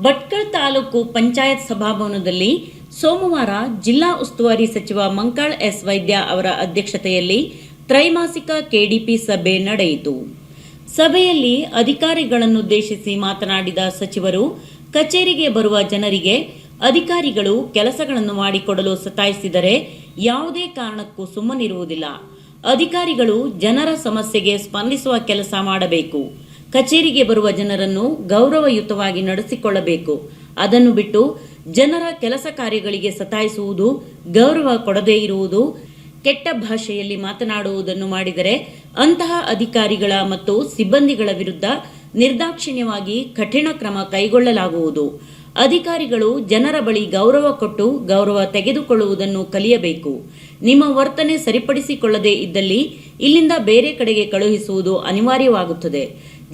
ಭಟ್ಕಳ ತಾಲೂಕು ಪಂಚಾಯತ್ ಸಭಾಭವನದಲ್ಲಿ ಸೋಮವಾರ ಜಿಲ್ಲಾ ಉಸ್ತುವಾರಿ ಸಚಿವ ಮಂಕಾಳ್ ಎಸ್ ವೈದ್ಯ ಅವರ ಅಧ್ಯಕ್ಷತೆಯಲ್ಲಿ ತ್ರೈಮಾಸಿಕ ಕೆಡಿಪಿ ಸಭೆ ನಡೆಯಿತು. ಸಭೆಯಲ್ಲಿ ಅಧಿಕಾರಿಗಳನ್ನುದ್ದೇಶಿಸಿ ಮಾತನಾಡಿದ ಸಚಿವರು, ಕಚೇರಿಗೆ ಬರುವ ಜನರಿಗೆ ಅಧಿಕಾರಿಗಳು ಕೆಲಸಗಳನ್ನು ಮಾಡಿಕೊಡಲು ಸತಾಯಿಸಿದರೆ ಯಾವುದೇ ಕಾರಣಕ್ಕೂ ಸುಮ್ಮನಿರುವುದಿಲ್ಲ. ಅಧಿಕಾರಿಗಳು ಜನರ ಸಮಸ್ಯೆಗೆ ಸ್ಪಂದಿಸುವ ಕೆಲಸ ಮಾಡಬೇಕು. ಕಚೇರಿಗೆ ಬರುವ ಜನರನ್ನು ಗೌರವಯುತವಾಗಿ ನಡೆಸಿಕೊಳ್ಳಬೇಕು. ಅದನ್ನು ಬಿಟ್ಟು ಜನರ ಕೆಲಸ ಕಾರ್ಯಗಳಿಗೆ ಸತಾಯಿಸುವುದು ಗೌರವ ಕೊಡದೇ ಇರುವುದು, ಕೆಟ್ಟ ಭಾಷೆಯಲ್ಲಿ ಮಾತನಾಡುವುದನ್ನು ಮಾಡಿದರೆ ಅಂತಹ ಅಧಿಕಾರಿಗಳ ಮತ್ತು ಸಿಬ್ಬಂದಿಗಳ ವಿರುದ್ಧ ನಿರ್ದಾಕ್ಷಿಣ್ಯವಾಗಿ ಕಠಿಣ ಕ್ರಮ ಕೈಗೊಳ್ಳಲಾಗುವುದು. ಅಧಿಕಾರಿಗಳು ಜನರ ಬಳಿ ಗೌರವ ಕೊಟ್ಟು ಗೌರವ ತೆಗೆದುಕೊಳ್ಳುವುದನ್ನು ಕಲಿಯಬೇಕು. ನಿಮ್ಮ ವರ್ತನೆ ಸರಿಪಡಿಸಿಕೊಳ್ಳದೇ ಇದ್ದಲ್ಲಿ ಇಲ್ಲಿಂದ ಬೇರೆ ಕಡೆಗೆ ಕಳುಹಿಸುವುದು ಅನಿವಾರ್ಯವಾಗುತ್ತದೆ.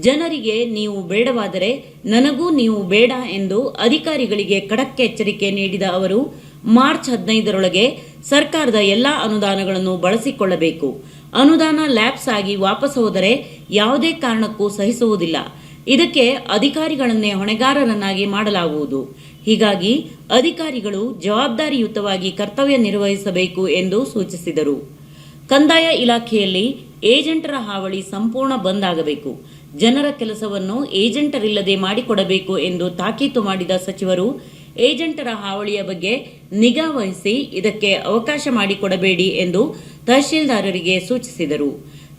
ಜನರಿಗೆ ನೀವು ಬೇಡವಾದರೆ ನನಗೂ ನೀವು ಬೇಡ ಎಂದು ಅಧಿಕಾರಿಗಳಿಗೆ ಖಡಕ್ ಎಚ್ಚರಿಕೆ ನೀಡಿದ ಅವರು, ಮಾರ್ಚ್ ಹದಿನೈದರೊಳಗೆ ಸರ್ಕಾರದ ಎಲ್ಲ ಅನುದಾನಗಳನ್ನು ಬಳಸಿಕೊಳ್ಳಬೇಕು. ಅನುದಾನ ಲ್ಯಾಪ್ಸ್ ಆಗಿ ವಾಪಸ್ ಹೋದರೆ ಯಾವುದೇ ಕಾರಣಕ್ಕೂ ಸಹಿಸುವುದಿಲ್ಲ. ಇದಕ್ಕೆ ಅಧಿಕಾರಿಗಳನ್ನೇ ಹೊಣೆಗಾರರನ್ನಾಗಿ ಮಾಡಲಾಗುವುದು. ಹೀಗಾಗಿ ಅಧಿಕಾರಿಗಳು ಜವಾಬ್ದಾರಿಯುತವಾಗಿ ಕರ್ತವ್ಯ ನಿರ್ವಹಿಸಬೇಕು ಎಂದು ಸೂಚಿಸಿದರು. ಕಂದಾಯ ಇಲಾಖೆಯಲ್ಲಿ ಏಜೆಂಟರ ಹಾವಳಿ ಸಂಪೂರ್ಣ ಬಂದ್ ಆಗಬೇಕು. ಜನರ ಕೆಲಸವನ್ನು ಏಜೆಂಟರಿಲ್ಲದೆ ಮಾಡಿಕೊಡಬೇಕು ಎಂದು ತಾಕೀತು ಮಾಡಿದ ಸಚಿವರು, ಏಜೆಂಟರ ಹಾವಳಿಯ ಬಗ್ಗೆ ನಿಗಾ ವಹಿಸಿ ಇದಕ್ಕೆ ಅವಕಾಶ ಮಾಡಿಕೊಡಬೇಡಿ ಎಂದು ತಹಶೀಲ್ದಾರರಿಗೆ ಸೂಚಿಸಿದರು.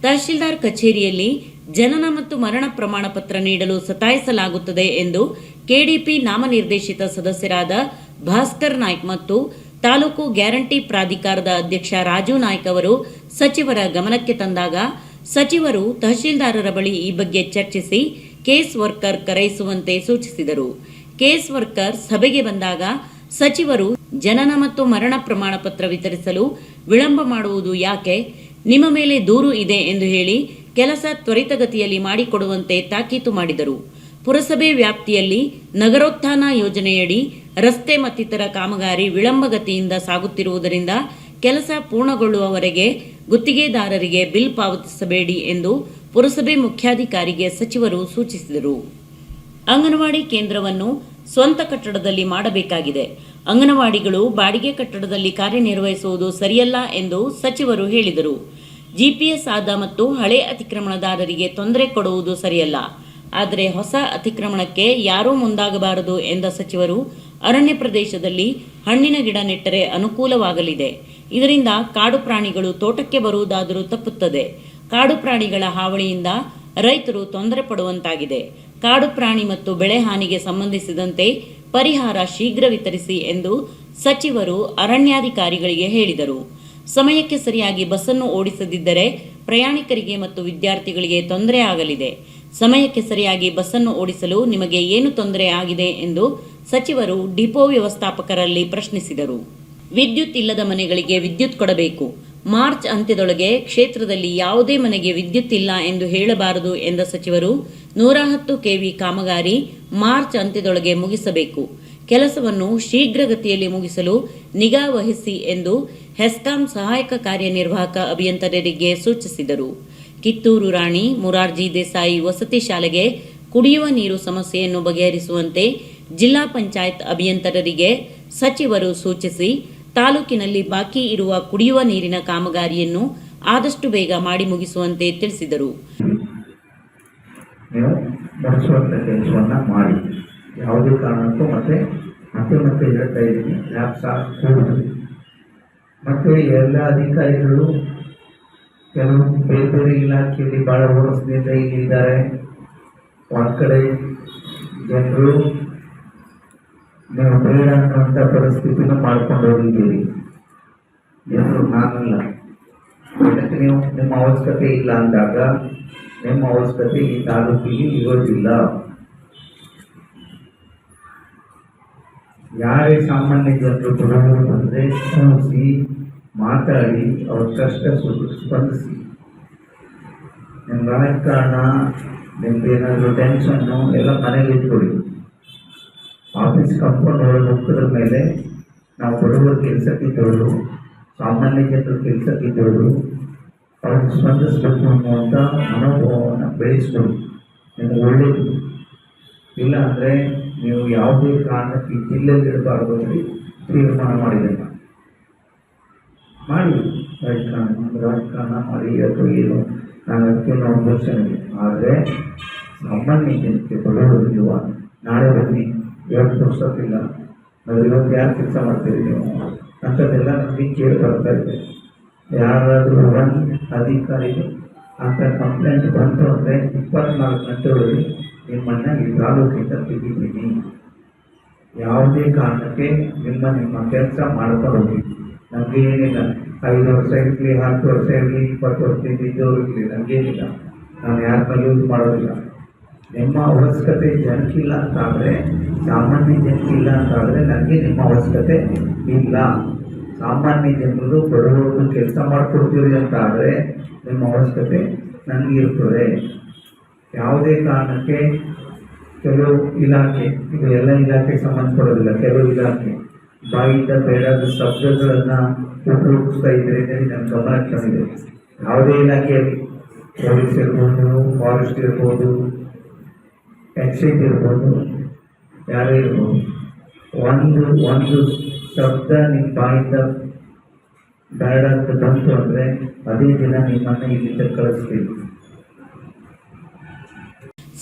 ತಹಶೀಲ್ದಾರ್ ಕಚೇರಿಯಲ್ಲಿ ಜನನ ಮತ್ತು ಮರಣ ಪ್ರಮಾಣ ಪತ್ರ ನೀಡಲು ಸತಾಯಿಸಲಾಗುತ್ತದೆ ಎಂದು ಕೆಡಿಪಿ ನಾಮನಿರ್ದೇಶಿತ ಸದಸ್ಯರಾದ ಭಾಸ್ಕರ್ ನಾಯ್ಕ್ ಮತ್ತು ತಾಲೂಕು ಗ್ಯಾರಂಟಿ ಪ್ರಾಧಿಕಾರದ ಅಧ್ಯಕ್ಷ ರಾಜು ನಾಯ್ಕ್ ಅವರು ಸಚಿವರ ಗಮನಕ್ಕೆ ತಂದಾಗ ಸಚಿವರು ತಹಶೀಲ್ದಾರರ ಬಳಿ ಈ ಬಗ್ಗೆ ಚರ್ಚಿಸಿ ಕೇಸ್ ವರ್ಕರ್ ಕರೆಯಿಸುವಂತೆ ಸೂಚಿಸಿದರು. ಕೇಸ್ ವರ್ಕರ್ ಸಭೆಗೆ ಬಂದಾಗ ಸಚಿವರು ಜನನ ಮತ್ತು ಮರಣ ಪ್ರಮಾಣ ಪತ್ರ ವಿತರಿಸಲು ವಿಳಂಬ ಮಾಡುವುದು ಯಾಕೆ? ನಿಮ್ಮ ಮೇಲೆ ದೂರು ಇದೆ ಎಂದು ಹೇಳಿ ಕೆಲಸ ತ್ವರಿತಗತಿಯಲ್ಲಿ ಮಾಡಿಕೊಡುವಂತೆ ತಾಕೀತು ಮಾಡಿದರು. ಪುರಸಭೆ ವ್ಯಾಪ್ತಿಯಲ್ಲಿ ನಗರೋತ್ಥಾನ ಯೋಜನೆಯಡಿ ರಸ್ತೆ ಮತ್ತಿತರ ಕಾಮಗಾರಿ ವಿಳಂಬಗತಿಯಿಂದ ಸಾಗುತ್ತಿರುವುದರಿಂದ ಕೆಲಸ ಪೂರ್ಣಗೊಳ್ಳುವವರೆಗೆ ಗುತ್ತಿಗೆದಾರರಿಗೆ ಬಿಲ್ ಪಾವತಿಸಬೇಡಿ ಎಂದು ಪುರಸಭೆ ಮುಖ್ಯಾಧಿಕಾರಿಗೆ ಸಚಿವರು ಸೂಚಿಸಿದರು. ಅಂಗನವಾಡಿ ಕೇಂದ್ರವನ್ನು ಸ್ವಂತ ಕಟ್ಟಡದಲ್ಲಿ ಮಾಡಬೇಕಾಗಿದೆ. ಅಂಗನವಾಡಿಗಳು ಬಾಡಿಗೆ ಕಟ್ಟಡದಲ್ಲಿ ಕಾರ್ಯನಿರ್ವಹಿಸುವುದು ಸರಿಯಲ್ಲ ಎಂದು ಸಚಿವರು ಹೇಳಿದರು. ಜಿಪಿಎಸ್ ಆದ ಮತ್ತು ಹಳೆ ಅತಿಕ್ರಮಣದಾರರಿಗೆ ತೊಂದರೆ ಕೊಡುವುದು ಸರಿಯಲ್ಲ. ಆದರೆ ಹೊಸ ಅತಿಕ್ರಮಣಕ್ಕೆ ಯಾರೂ ಮುಂದಾಗಬಾರದು ಎಂದ ಸಚಿವರು, ಅರಣ್ಯ ಪ್ರದೇಶದಲ್ಲಿ ಹಣ್ಣಿನ ಗಿಡ ನೆಟ್ಟರೆ ಅನುಕೂಲವಾಗಲಿದೆ. ಇದರಿಂದ ಕಾಡು ಪ್ರಾಣಿಗಳು ತೋಟಕ್ಕೆ ಬರುವುದಾದರೂ ತಪ್ಪುತ್ತದೆ. ಕಾಡು ಪ್ರಾಣಿಗಳ ಹಾವಳಿಯಿಂದ ರೈತರು ತೊಂದರೆ ಪಡುವಂತಾಗಿದೆ. ಕಾಡು ಪ್ರಾಣಿ ಮತ್ತು ಬೆಳೆ ಹಾನಿಗೆ ಸಂಬಂಧಿಸಿದಂತೆ ಪರಿಹಾರ ಶೀಘ್ರ ವಿತರಿಸಿ ಎಂದು ಸಚಿವರು ಅರಣ್ಯಾಧಿಕಾರಿಗಳಿಗೆ ಹೇಳಿದರು. ಸಮಯಕ್ಕೆ ಸರಿಯಾಗಿ ಬಸ್ಸನ್ನು ಓಡಿಸದಿದ್ದರೆ ಪ್ರಯಾಣಿಕರಿಗೆ ಮತ್ತು ವಿದ್ಯಾರ್ಥಿಗಳಿಗೆ ತೊಂದರೆ ಆಗಲಿದೆ. ಸಮಯಕ್ಕೆ ಸರಿಯಾಗಿ ಬಸ್ಸನ್ನು ಓಡಿಸಲು ನಿಮಗೆ ಏನು ತೊಂದರೆ ಆಗಿದೆ ಎಂದು ಸಚಿವರು ಡಿಪೋ ವ್ಯವಸ್ಥಾಪಕರಲ್ಲಿ ಪ್ರಶ್ನಿಸಿದರು. ವಿದ್ಯುತ್ ಇಲ್ಲದ ಮನೆಗಳಿಗೆ ವಿದ್ಯುತ್ ಕೊಡಬೇಕು. ಮಾರ್ಚ್ ಅಂತ್ಯದೊಳಗೆ ಕ್ಷೇತ್ರದಲ್ಲಿ ಯಾವುದೇ ಮನೆಗೆ ವಿದ್ಯುತ್ ಇಲ್ಲ ಎಂದು ಹೇಳಬಾರದು ಎಂದ ಸಚಿವರು, ನೂರ ಹತ್ತು ಕೆವಿ ಕಾಮಗಾರಿ ಮಾರ್ಚ್ ಅಂತ್ಯದೊಳಗೆ ಮುಗಿಸಬೇಕು. ಕೆಲಸವನ್ನು ಶೀಘ್ರಗತಿಯಲ್ಲಿ ಮುಗಿಸಲು ನಿಗಾ ವಹಿಸಿ ಎಂದು ಹೆಸ್ಕಾಂ ಸಹಾಯಕ ಕಾರ್ಯನಿರ್ವಾಹಕ ಅಭಿಯಂತರರಿಗೆ ಸೂಚಿಸಿದರು. ಕಿತ್ತೂರು ರಾಣಿ ಮುರಾರ್ಜಿ ದೇಸಾಯಿ ವಸತಿ ಶಾಲೆಗೆ ಕುಡಿಯುವ ನೀರು ಸಮಸ್ಯೆಯನ್ನು ಬಗೆಹರಿಸುವಂತೆ ಜಿಲ್ಲಾ ಪಂಚಾಯತ್ ಅಭಿಯಂತರರಿಗೆ ಸಚಿವರು ಸೂಚಿಸಿ ತಾಲೂಕಿನಲ್ಲಿ ಬಾಕಿ ಇರುವ ಕುಡಿಯುವ ನೀರಿನ ಕಾಮಗಾರಿಯನ್ನು ಆದಷ್ಟು ಬೇಗ ಮಾಡಿ ಮುಗಿಸುವಂತೆ ತಿಳಿಸಿದರು. ಮಾಡಿ. ಯಾವುದೇ ಕಾರಣಕ್ಕೂ ಮತ್ತೆ ಮತ್ತೆ ಹೇಳ್ತಾ ಇದ್ದೀನಿ ಮತ್ತು ಎಲ್ಲ ಅಧಿಕಾರಿಗಳು ಕೆಲವು ಬೇರೆ ಬೇರೆ ಇಲಾಖೆಯಲ್ಲಿ ಭಾಳ ವರ್ಷದಿಂದ ಇಲ್ಲಿದ್ದಾರೆ ಒಂದು ಕಡೆ ಜನರು ನೀವು ಬೇಡ ಅನ್ನುವಂಥ ಪರಿಸ್ಥಿತಿನ ಮಾಡ್ಕೊಂಡು ಹೋಗಿದ್ದೀರಿ. ಎಲ್ಲರೂ ನಾನಲ್ಲ. ಅದಕ್ಕೆ ನೀವು ನಿಮ್ಮ ಅವಶ್ಯಕತೆ ಇಲ್ಲ ಅಂದಾಗ, ನಿಮ್ಮ ಅವಶ್ಯಕತೆ ಈ ತಾಲೂಕಿಗೆ ಇರೋದಿಲ್ಲ ಯಾರೇ ಸಾಮಾನ್ಯ ಜನರು ಬರೋರು ಬಂದರೆ ಮಾತಾಡಿ, ಅವ್ರ ಕಷ್ಟ ಸ್ಪಂದಿಸಿ. ನಿಮ್ಮ ರಾಜಕಾರಣ ನಿಮ್ದು ಏನಾದರೂ ಟೆನ್ಷನ್ನು ಎಲ್ಲ ಮನೇಲಿ ಇಟ್ಕೊಳ್ಳಿ. ಆಫೀಸ್ ಕಂಪೌಂಡ್ ಒಳಗೆ ಹೋಗ್ತದ್ರ ಮೇಲೆ ನಾವು ಬಡವರ ಕೆಲಸಕ್ಕಿದ್ದವರು ಸಾಮಾನ್ಯ ಜನರ ಕೆಲಸಕ್ಕಿದ್ದವರು ಅವ್ರಿಗೆ ಸ್ಪಂದಿಸಬೇಕು ಅನ್ನುವಂಥ ಮನೋಭಾವವನ್ನು ಬೆಳೆಸ್ಕೊಳ್ಳಿ ನಿಮಗೆ ಒಳ್ಳೆಯದು. ಇಲ್ಲ ಅಂದರೆ ನೀವು ಯಾವುದೇ ಕಾರಣಕ್ಕೆ ಜಿಲ್ಲೆಯಲ್ಲಿ ಇಡಬಾರ್ದು ಅಂದರೆ ತೀರ್ಮಾನ ಮಾಡಿದೆ ಮಾಡಿ. ರಾಜಕಾರಣ ರಾಜಕಾರಣ ಮಾಡಿ ಅಥವಾ ಏನು, ನಾನು ಅದಕ್ಕೆ ನಾವು ಯೋಚನೆ ಆದರೆ ಸಾಮಾನ್ಯ ಜನಕ್ಕೆ ಬಡವರು ನಾಳೆ ಬನ್ನಿ ಇವತ್ತು ಪುಸ್ತಕಿಲ್ಲ ನಾವು ಇವತ್ತು ಯಾರು ಕೆಲಸ ಮಾಡ್ತೀರಿ ನೀವು? ಅಂಥದ್ದೆಲ್ಲ ನಮಗೆ ಕೇಳಿ ಬರ್ತಾ ಇದೆ. ಯಾರಾದರೂ ಒನ್ ಅಧಿಕಾರಿಗೆ ಅಂತ ಕಂಪ್ಲೇಂಟ್ ಬಂತು ಅಂದರೆ ಇಪ್ಪತ್ನಾಲ್ಕು ಗಂಟೆ ಒಳಗೆ ನಿಮ್ಮನ್ನು ಈ ತಾಲೂಕಿಂದ ತೆಗಿತೀನಿ. ಯಾವುದೇ ಕಾರಣಕ್ಕೆ ನಿಮ್ಮ ನಿಮ್ಮ ಕೆಲಸ ಮಾಡ್ತಾ ಹೋಗಿ. ನಮಗೆ ಏನಿಲ್ಲ. ಐದು ವರ್ಷ ಇರಲಿ, ಹತ್ತು ವರ್ಷ ಇರಲಿ, ಇಪ್ಪತ್ತು ವರ್ಷ ಇದ್ದವರು ಇರಲಿ, ನಮಗೇನಿಲ್ಲ. ನಾನು ಯಾರನ್ನ ಯೂಸ್ ಮಾಡೋದಿಲ್ಲ. ನಿಮ್ಮ ಅವಶ್ಯಕತೆ ಜನಕ್ಕಿಲ್ಲ ಅಂತಾದರೆ ಸಾಮಾನ್ಯ ಜನಕ್ಕಿಲ್ಲ ಅಂತಾದರೆ ನನಗೆ ನಿಮ್ಮ ಅವಶ್ಯಕತೆ ಇಲ್ಲ. ಸಾಮಾನ್ಯ ಜನರು ಬಡವರು ಕೆಲಸ ಮಾಡಿಕೊಡ್ತೀವಿ ಅಂತ ಆದರೆ ನಿಮ್ಮ ಅವಶ್ಯಕತೆ ನನಗೆ ಇರ್ತದೆ. ಯಾವುದೇ ಕಾರಣಕ್ಕೆ ಕೆಲವು ಇಲಾಖೆ ಇದು ಎಲ್ಲ ಇಲಾಖೆಗೆ ಸಂಬಂಧಪಡೋದಿಲ್ಲ, ಕೆಲವು ಇಲಾಖೆ. ಬಾಯಿಂದ ಬೇಡಾದ ಶಬ್ದಗಳನ್ನು ಉಪಯೋಗಿಸ್ತಾ ಇದ್ದರೆ ನನ್ನ ಗಮನಕ್ಕೆ ಬಂದಿದೆ ಯಾವುದೇ ಇಲಾಖೆಯಲ್ಲಿ ಪೊಲೀಸ್ ಇರ್ಬೋದು, ಫಾರೆಸ್ಟ್ ಇರ್ಬೋದು ಎಕ್ಸೈಸ್ ಇರ್ಬೋದು, ಯಾರೇ ಇರ್ಬೋದು, ಒಂದು ಒಂದು ಶಬ್ದ ನಿಮ್ಮ ಬಾಯಿಂದ ಬೇಡ ಅಂತ ಬಂತು ಅಂದರೆ ಅದೇ ದಿನ ನಿಮ್ಮನ್ನು ಇಲ್ಲಿಂದ ಕಳಿಸ್ತೀವಿ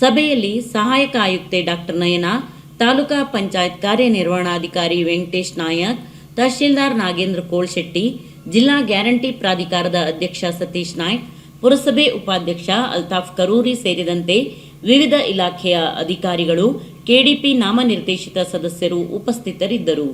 ಸಭೆಯಲ್ಲಿ ಸಹಾಯಕ ಆಯುಕ್ತೆ ಡಾಕ್ಟರ್ ನಯನ, ತಾಲೂಕಾ ಪಂಚಾಯತ್ ಕಾರ್ಯನಿರ್ವಹಣಾಧಿಕಾರಿ ವೆಂಕಟೇಶ್ ನಾಯಕ್ ತಹಶೀಲ್ದಾರ್ ನಾಗೇಂದ್ರ ಕೋಳ್ಶೆಟ್ಟಿ ಜಿಲ್ಲಾ ಗ್ಯಾರಂಟಿ ಪ್ರಾಧಿಕಾರದ ಅಧ್ಯಕ್ಷ ಸತೀಶ್ ನಾಯ್ಕ್, ಪುರಸಭೆ ಉಪಾಧ್ಯಕ್ಷ ಅಲ್ತಾಫ್ ಕರೂರಿ ಸೇರಿದಂತೆ ವಿವಿಧ ಇಲಾಖೆಯ ಅಧಿಕಾರಿಗಳು ಕೆಡಿಪಿ ನಾಮನಿರ್ದೇಶಿತ ಸದಸ್ಯರು ಉಪಸ್ಥಿತರಿದ್ದರು.